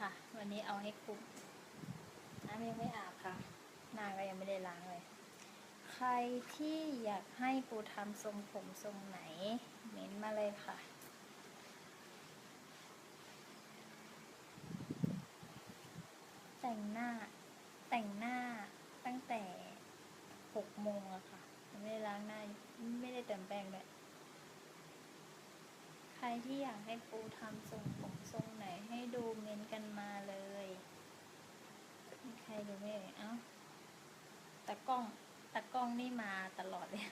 ค่ะ วันนี้เอาให้คุ้มน้ำยังไม่อาบค่ะ หน้าก็ยังไม่ได้ล้างเลย ใครที่อยากให้ปูทำทรงผมทรงไหน เม้นมาเลยค่ะแต่งหน้าแต่งหน้าตั้งแต่หกโมงอะค่ะ ไม่ได้ล้างหน้า ไม่ได้เติมแป้งเลยใครที่อยากให้ปูทำทรง รงไหนให้ดูเม้นกันมาเลยมีใครดูไหมเอ่ยเอ้าตากล้องตากล้องนี่มาตลอดเลย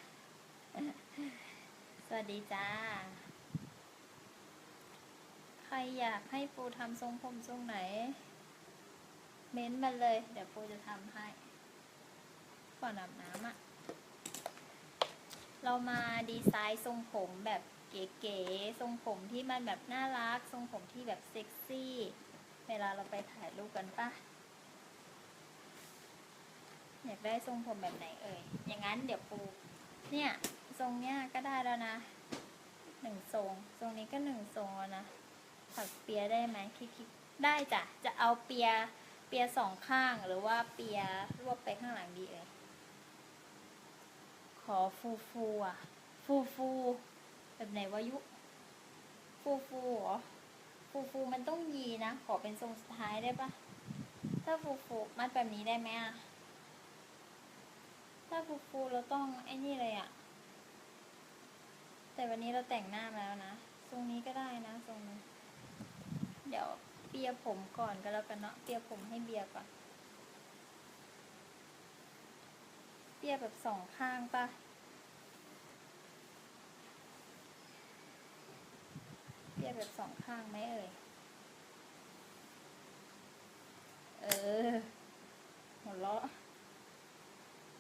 สวัสดีจ้า ใครอยากให้ปูทำทรงผมทรงไหน เม้นมาเลย เดี๋ยวปูจะทำให้ก่อนอาบน้ำอะเรามาดีไซน์ทรงผมแบบ เก๋ๆทรงผมที่มันแบบน่ารัก ทรงผมที่แบบเซ็กซี่ เวลาเราไปถ่ายรูปกันปะอยากได้ทรงผมแบบไหนเอ่ย อย่างนั้นเดี๋ยวปู เนี่ย ทรงเนี้ยก็ได้แล้วนะหนึ่งทรง ทรงนี้ก็หนึ่งทรงแล้วนะ ถักเปียได้ไหมคิดๆได้จ้ะ จะเอาเปีย เปียสองข้างหรือว่าเปียรวบไปข้างหลังดีเอ่ย ขอฟูฟูอะ ฟูฟู แบบไหนวายุ ฟูฟูหรอ ฟูฟูมันต้องยีนะ ขอเป็นทรงสุดท้ายได้ปะถ้าฟูฟูมัดแบบนี้ได้ไหมอะถ้าฟูฟูเราต้องไอ้นี่เลยอะแต่วันนี้เราแต่งหน้ามาแล้วนะ ทรงนี้ก็ได้นะทรงนี้เดี๋ยวเปียผมก่อนก็แล้วกันเนาะ เปียผมให้เบียร์ก่อน เปียแบบสองข้างปะ เปียแบบสองข้างไหมเอ่ย เออหัวเราะ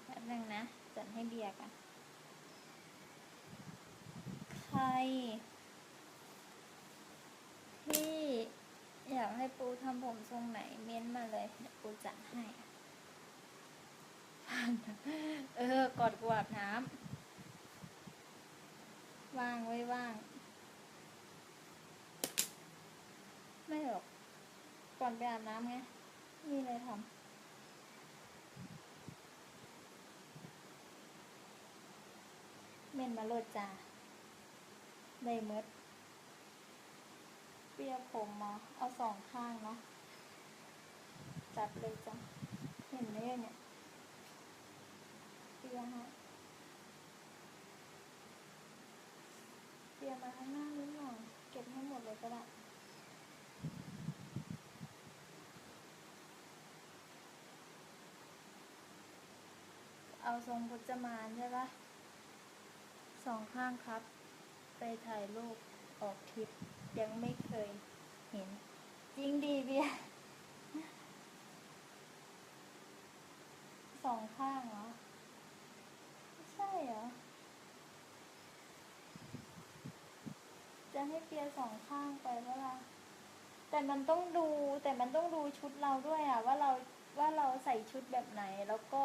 แป๊บนึงนะ จัดให้เบียร์กันใคร ที่อยากให้ปูทำผมทรงไหน เม้นมาเลยเดี๋ยวปูจัดให้ เออกอดกวาดน้ำว่างไว้ว่าง ไม่หรอก ก่อนไปอาบน้ำไง มีอะไรทำเม่นมาโลดจ้าได้เมด เปียผมมา เอาสองข้างเนาะ จับเลยจ้ะ เห็นไหมเนี่ยเปียฮะเปียมาข้างหน้านิดหน่อย เก็บให้หมดเลยก็ได้ เอาทรงพจมานใช่ปะสองข้างครับ ไปถ่ายรูปออกทริป ยังไม่เคยเห็น จริงดีเบียสองข้างเหรอ ไม่ใช่เหรอ จะให้เปียสองข้างไปเวลาแต่มันต้องดูแต่มันต้องดูชุดเราด้วยอะว่าเราว่าเราใส่ชุดแบบไหนแล้วก็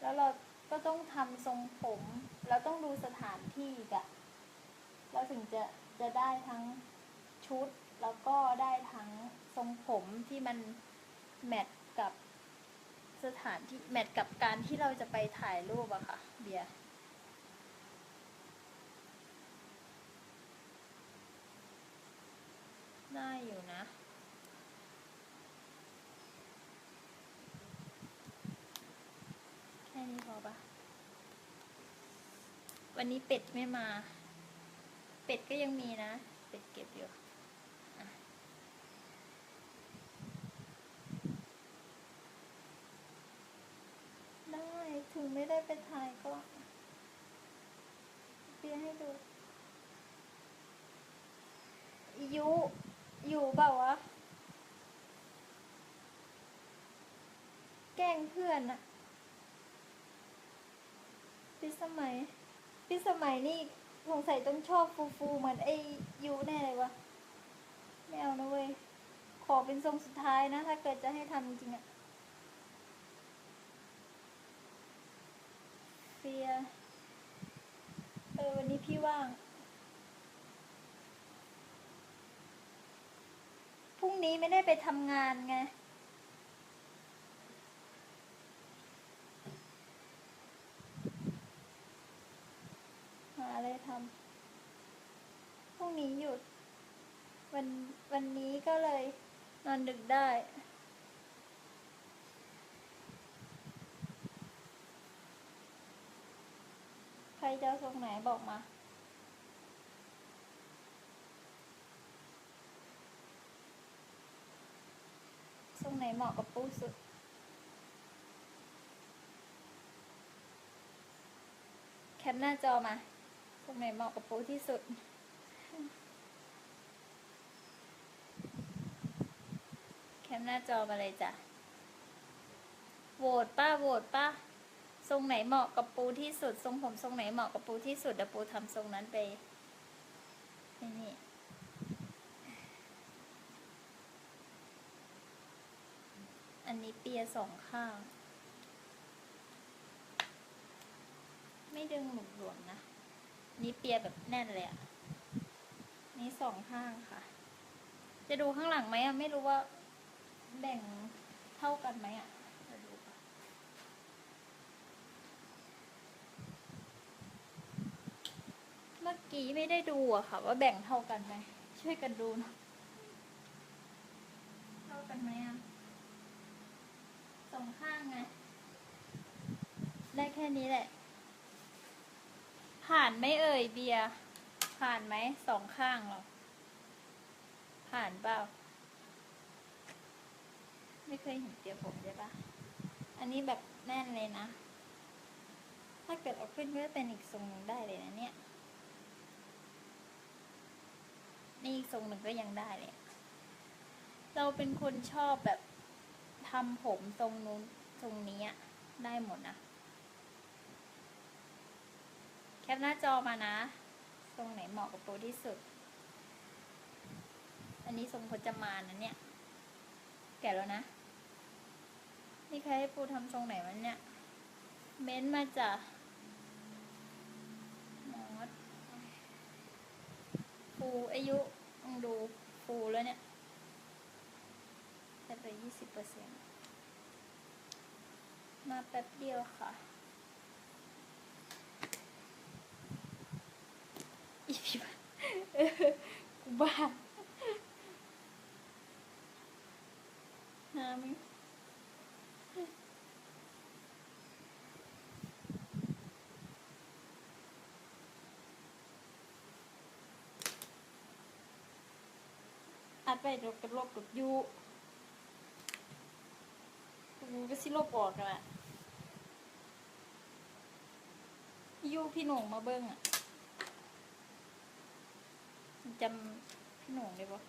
แล้วเราก็ต้องทำทรงผม เราต้องดูสถานที่อีกะเราถึงจะจะได้ทั้งชุด แล้วก็ได้ทั้งทรงผมที่มันแมทกับสถานที่แมทกับการที่เราจะไปถ่ายรูปอะค่ะ เบียร์ได้อยู่นะ แค่นี้พอปะ วันนี้เป็ดไม่มา เป็ดก็ยังมีนะ เป็ดเก็บอยู่ได้ถึงไม่ได้ไปถ่ายก็เปียให้ดูยุอยู่เปล่าวะ แกล้งเพื่อนอะพี่สมัย พี่สมัยนี่สงสัยต้องชอบฟูฟูเหมือนไอ้ยูแน่เลยวะไม่เอานะเว้ย ขอเป็นทรงสุดท้ายนะ ถ้าเกิดจะให้ทำจริงอะเฟียเออวันนี้พี่ว่าง พรุ่งนี้ไม่ได้ไปทำงานไง หาอะไรทำพรุ่งนี้ หยุด วันวันนี้ก็เลยนอนดึกได้ ใครจะเอทรงไหนบอกมาทรงไหนเหมาะกับปูสุดแคปหน้าจอมาทรงไหนเหมาะกับปูที่สุด แค ปหน้าจอมาเลยจ้ะ โหวตป้าโหวตป้าทรงไหนเหมาะกับปูที่สุด ทรงผมทรงไหนเหมาะกับปูที่สุดเดี๋ยวปูทำทรงนั้นไปนี่นี่อันนี้เปียสองข้าง ไม่ดึงหลุมหลวมนะ นี่เปียแบบแน่นเลยอะนี่สองข้างค่ะ จะดูข้างหลังไหมอะไม่รู้ว่า แบ่งเท่ากันไหมอะเดี๋ยวดูก่อนเมื่อกี้ไม่ได้ดูอะค่ะ ว่าแบ่งเท่ากันไหมช่วยกันดูนะเท่ากันไหมอะสองข้างไงได้แค่นี้แหละ ผ่านไหม่เอ่ยเบียร์ผ่านไหมสองข้างหรอผ่านเปล่า ไม่เคยเห็นเปียผมใช่ปะอันนี้แบบแน่นเลยนะ ถ้าเกิดเอาขึ้นก็เป็นอีกทรงหนึ่งได้เลยนะเนี่ย นี่อีกทรงหนึ่งก็ยังได้เลย เราเป็นคนชอบแบบทำผมทรงนู้นทรงนี้ได้หมดนะ แคปหน้าจอมานะ ทรงไหนเหมาะกับโปรที่สุด อันนี้ทรงพจมานนะเนี่ย แก่แล้วนะ นี่ใครให้ปูทำทรงไหนวะเนี่ย เม้นมาจากมอสปูอายุลองดูปูแล้วเนี่ยจะไปยี่สิบเปอร์เซ็นต์มาแป๊บเดียวค่ะ อีพี่บ้ากูบ้าไหม อัดไปเดี๋ยวกระลบกับยูกูก็สิลบออกกันะยูพี่หนุ่งมาเบิ้งอะจำพี่หนุ่งได้ปะ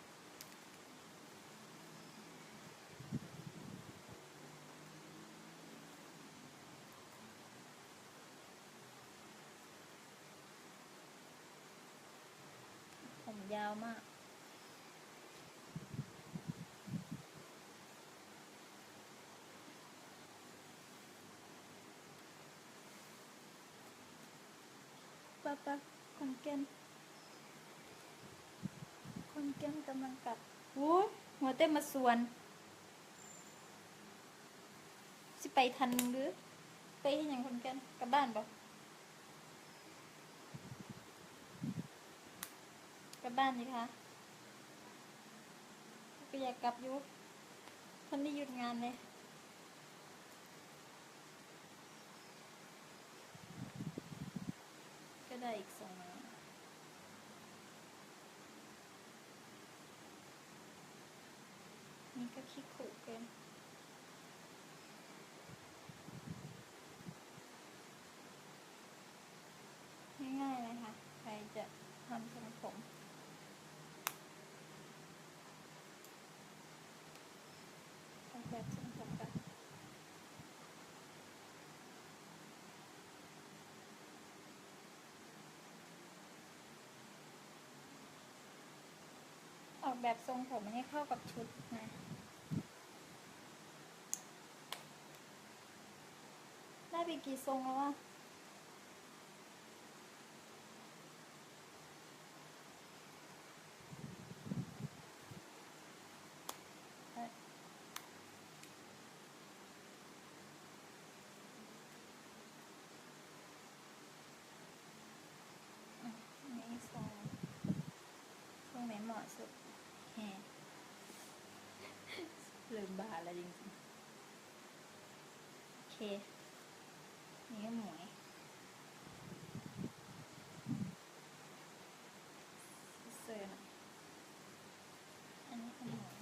ผมยาวมาก ป้าป้าคนเกนคนเกนกำลังกลับโอ้ยหัวเต้มมาสวน สิไปทันหรือ ไปเห็นอย่างคนเกนกลับบ้านปะกลับบ้านสิคะก็อยากกลับอยู่ท่านได้หยุดงานเลย ก็ได้ อีกสองนะนี่ก็คิดขู่เกิน ง่ายๆเลยค่ะ ใครจะทำทรงผม ออกแบบทรงผมกัน ออก แบบทรงผมให้เข้ากับชุดนะได้ไปกี่ทรงแล้ววะ เหมาะสุดแฮ ลืมบาแล้วจริงๆ โอเค นี่ก็หมวยเซอร์หน่อยอันนี้เป็นหมวย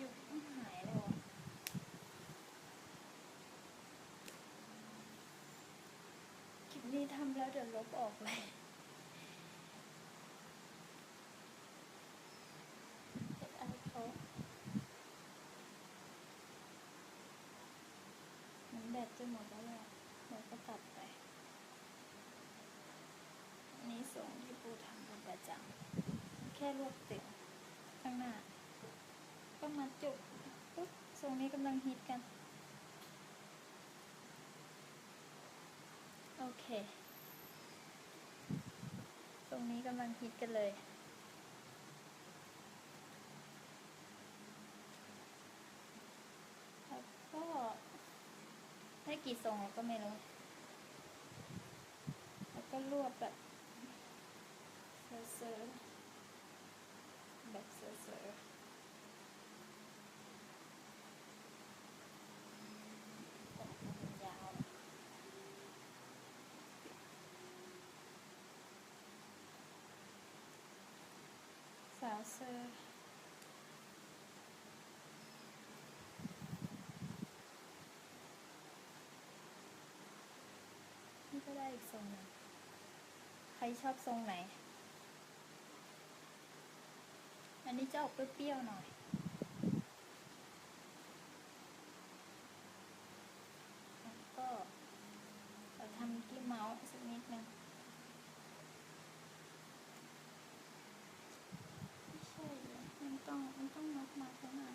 ยุบหายเลยวะคลิปนี้ทำแล้วเดี๋ยวลบออกเลยเฮ็ดอะไรเขามันแบตจะ หมดแล้วหละเดี๋ยวก็ตัดไป นี้ส่งที่ปูทำเป็นประจำแค่รวบตึงข้างหน้า ก็มาจุกปุ๊บทรงนี้กำลังฮิตกัน โอเค ตรงนี้กำลังฮิตกันเลย แล้วก็ได้ กี่ทรงก็ไม่รู้ แล้วก็รวบแบบเซอร์แบบเซอร์ๆผมมันยาวสาวเซอร์นี่ก็ได้อีกทรงหนึ่ง ใค รชอบทรงไหน อันนี้จะออกเปรี้ยวๆหน่อย แล้วก็เราทำกี้เมาส์สักนิดนึงไม่ใช่เลยมันต้องมันต้องนับมาข้างหน้า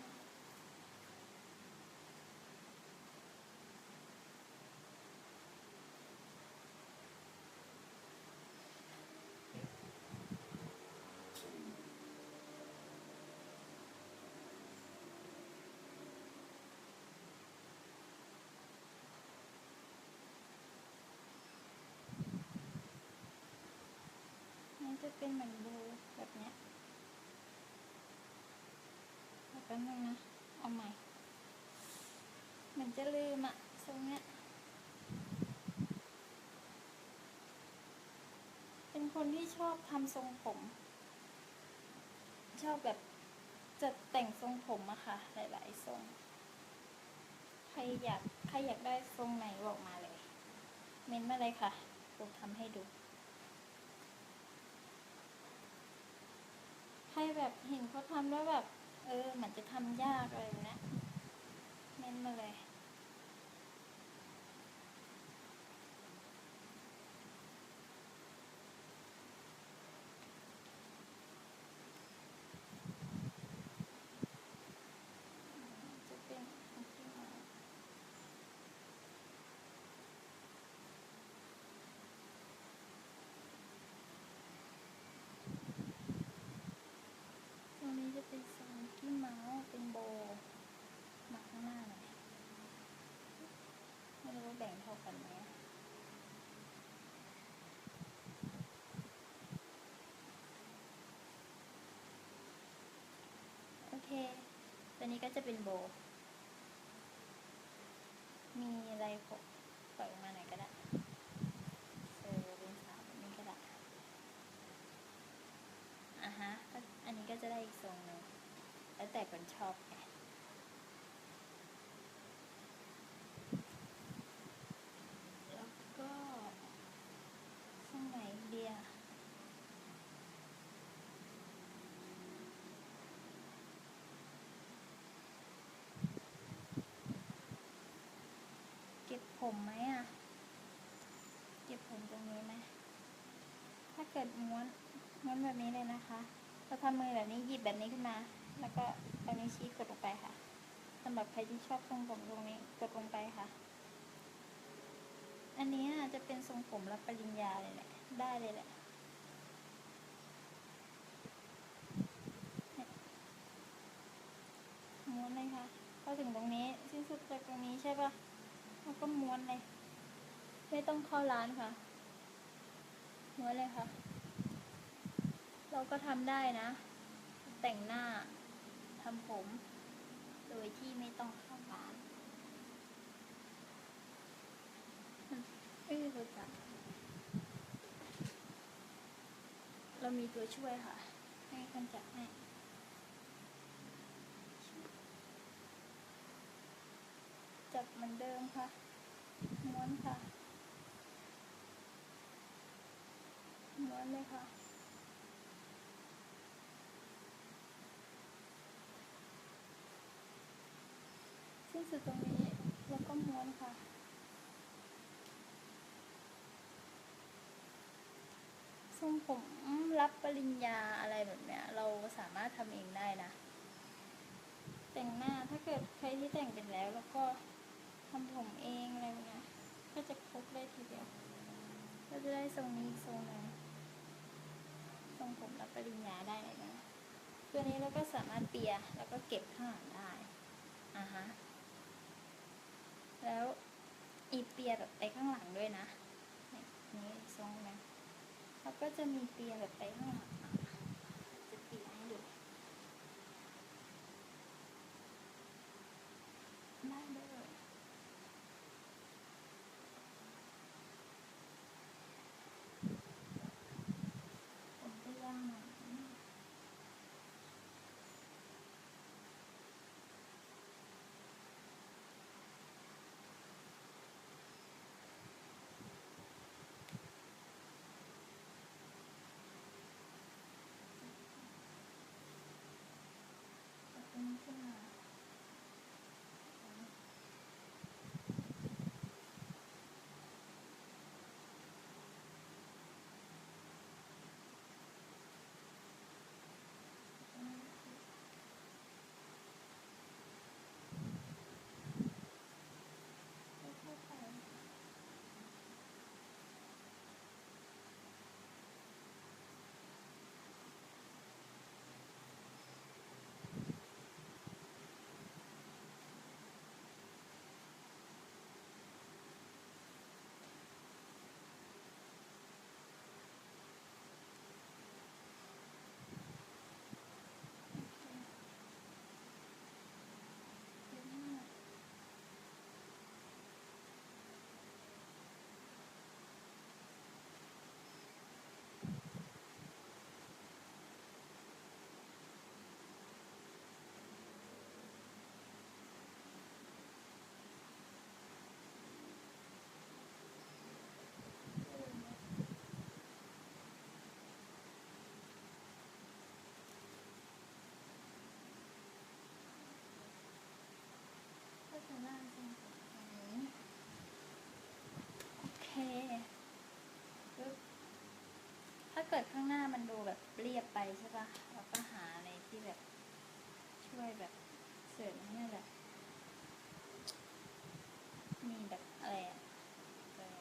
มันจะเป็นเหมือนโบว์แบบเนี้ยแล้วแป๊บนึงนะ เอาใหม่เหมือน จะลืมอะทรงเนี้ย เป็นคนที่ชอบทำทรงผม ชอบแบบจะแต่งทรงผมอะค่ะ หลายๆทรง ใครอยากใครอยากได้ทรงไหนบอกมาเลย เม้นมาเลยค่ะผมทำให้ดู ใครแบบเห็นเขาทำแล้วแบบ เออเหมือนจะทำยากอะไรนี้ยเม้นมาเลย จะเป็นอันที่มาตรงนี้จะเป็นทรงที่เมาส์เป็นโบว์มาข้างหน้าหน่อยไม่รู้ว่าแบ่งเท่ากันไหมอะโอเค ตัว นี้ก็จะเป็นโบว์ มีอะไรผมปล่อยออกมาหน่อยก็ได้เออเป็นสาวแบบนี้ก็ได้อะฮะก็อันนี้ก็จะได้อีกทรงหนึ่งแล้วแต่คนชอบไงแล้วก็ทรงไหนเดียเก็บ ผมไหมอะ เก็บผมตรงนี้ไหมถ้าเกิดม้วนม้วนแบบนี้เลยนะคะเราทำมือแบบนี้หยิบแบบนี้ขึ้นมา แล้วก็เอานิ้วชี้กดลงไปค่ะสำหรับใครที่ชอบทรงผมตรงนี้กดลงไปค่ะ อันนี้จะเป็นทรงผมรับปริญญาเลยแหละได้เลยแหละม้วนเลยค่ะพอถึงตรงนี้สิ้นสุดจากตรงนี้ใช่ป่ะ แล้วก็ม้วนเลย ไม่ต้องเข้าร้านค่ะ ม้ว้เลยค่ะ เราก็ทำได้นะ แต่งหน้าทำผม โดยที่ไม่ต้องเข้าร้านไม่รู้จักเรามีตัวช่วยค่ะ ให้คนจัดให้ จับเหมือนเดิมค่ะ ม้วนค่ะ ม้วนเลยค่ะ สิ้นสุดตรงนี้แล้วก็ม้วนค่ะทรงผมรับปริญญาอะไรแบบเนี้ย เราสามารถทำเองได้นะ แต่งหน้าถ้าเกิดใครที่แต่งเป็นแล้วแล้วก็ ทำผมเองอะไรเนี้ยก็จะครบได้ทีเดียวก็จะได้ทรงนี้อีกทรงหนึ่งทรงผมรับปริญญาได้เลยนะตัวนี้เราก็สามารถเปียแล้วก็เก็บข้างหลังได้อ่าฮะแล้วอีเปียแบบไปข้างหลังด้วยนะนี่ทรงนะแล้วก็จะมีเปียแบบไปข้างหลัง เกิดข้างหน้ามันดูแบบเรียบไปใช่ปะเราก็หาอะไรที่แบบ ช่วยแบบเสริมให้แบบ มีแบบอะไรอะเออ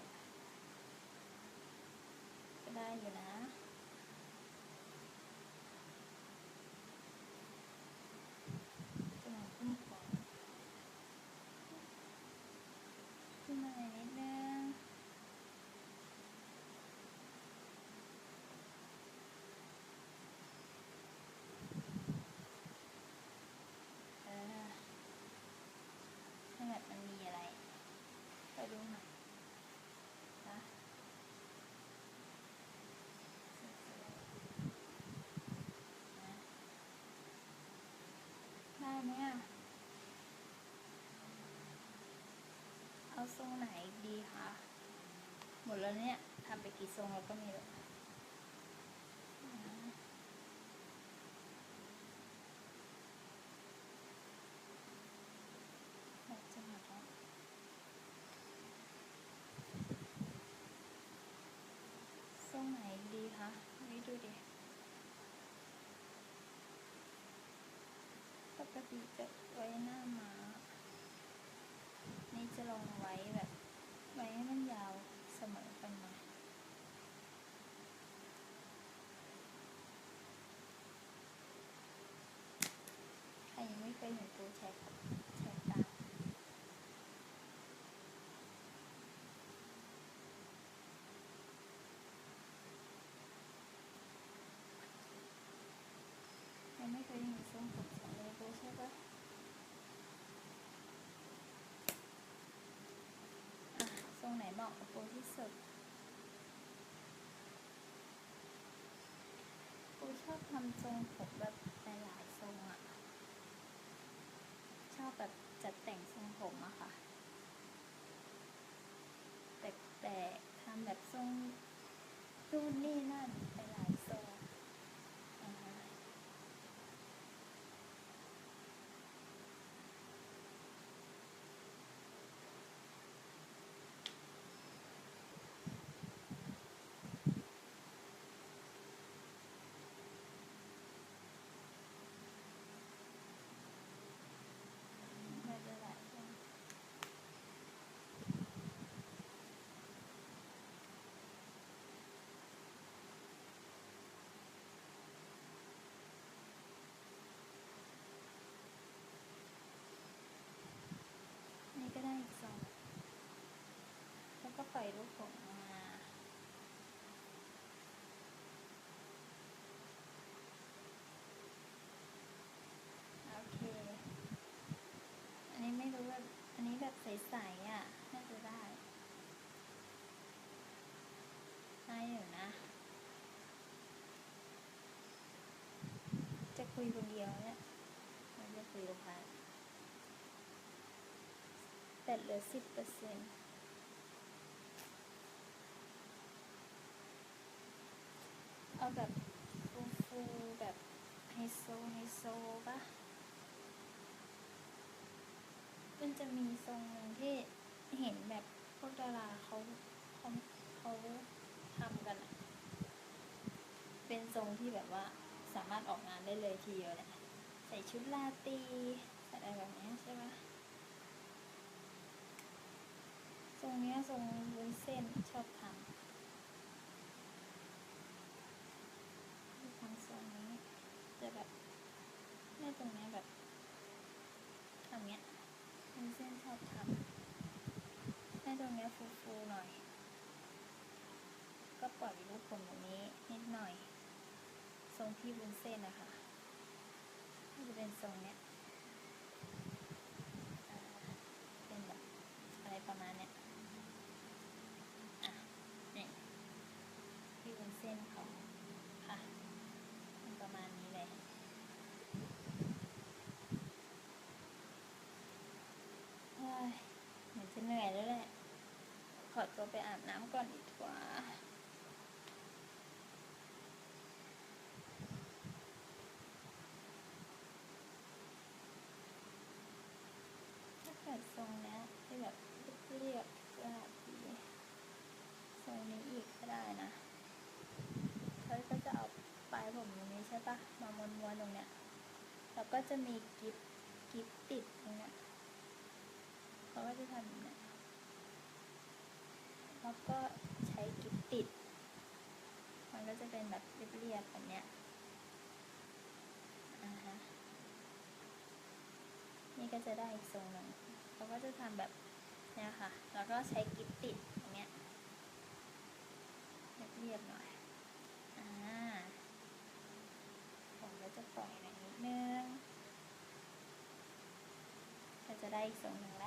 ก็ได้อยู่นะ จมูกขึ้นก่อนขึ้นมาหน่อยนิดนึงเออถ้าแบบมันมีอะไร ไปดูหน่อยนะนะได้ไหมอะ เอาทรงไหนดีคะ หมด แล้วเนี่ยทำไปกี่ทรงแล้วก็มีแล้วจะหมดแล้วทรงไหนดีคะนี่ดูดิปกติจะ ช็คไม่เคยเห็นทรงผมของเลโก้ใช่ปะทรงไหนเหมาะกับโปที่สุดกูชอบทำทรงผมแบบ แปลกทำแบบทรงนู่นนี่นั่นไปหลายทรงอ่าฮะแบบหลายๆทรง นี่ก็ได้อีกสอง แล้วก็ปล่อยลูกผมออกมา โอเค อันนี้ไม่รู้แบบ อันนี้แบบใสๆอะ น่าจะได้ ได้อยู่นะ จะคุยคนเดียวเนี่ยไม่ได้คุยกับใคร แต่เหลือสิบเปอร์เซ็นต์เอาแบบฟูฟูๆแบบไฮโซไฮโซปะมันจะมีทรงหนึ่งที่เห็นแบบพวกดาราเขาเขาเขาทำกันอะเป็นทรงที่แบบว่าสามารถออกงานได้เลยทีเดียวเนี่ยใส่ชุดราตีใส่อะไรแบบนี้ใช่ปะ ท รงเนี้ยทรงวุ้นเส้นชอบทำทำทรงนี้ จะแบบในตรงเนี้ยแบบทำเนี้ยวุ้นเส้นชอบทำในตรงเนี้ยฟูๆหน่อย ก็ปล่อยลูกผมแบบนี้นิดหน่อย ทรงที่วุ้นเส้นนะคะจะเป็นทรงเนี้ยเป็นแบบอะไรประมาณเนี้ย อะนี่ที่วุ้นเส้นเขาค่ะเป็นประมาณนี้เลย เฮ้ยเหมือนจะเหนื่อยแล้วแหละ ขอ ตัวไปอาบน้ำก่อนดีกว่าถ้าเกิดทรงนี้ที่แบบเรียบๆระดับดีทรงนี้อีกก็ได้นะเขาก็จะเอาปลายผมตรงนี้ใช่ปะมาม้วนๆตรงเนี้ยแล้วก็จะมีกิฟกิฟติดตรงเนี้ยเขาก็จะทำแบบเนี้ย แล้วก็ใช้กิฟติด มันก็จะเป็นแบบเรียบๆแบบเนี้ยอ่าฮะนี่ก็จะได้อีกทรงหนึ่งเขาก็จะทำแบบเนี่ยค่ะ แล้วก็ใช้กิฟติดอย่างเงี้ยเรียบๆหน่อย อ่า ผมก็จะปล่อยหน่อยนิดนึงก็จะได้อีกทรงหนึ่งแล้ว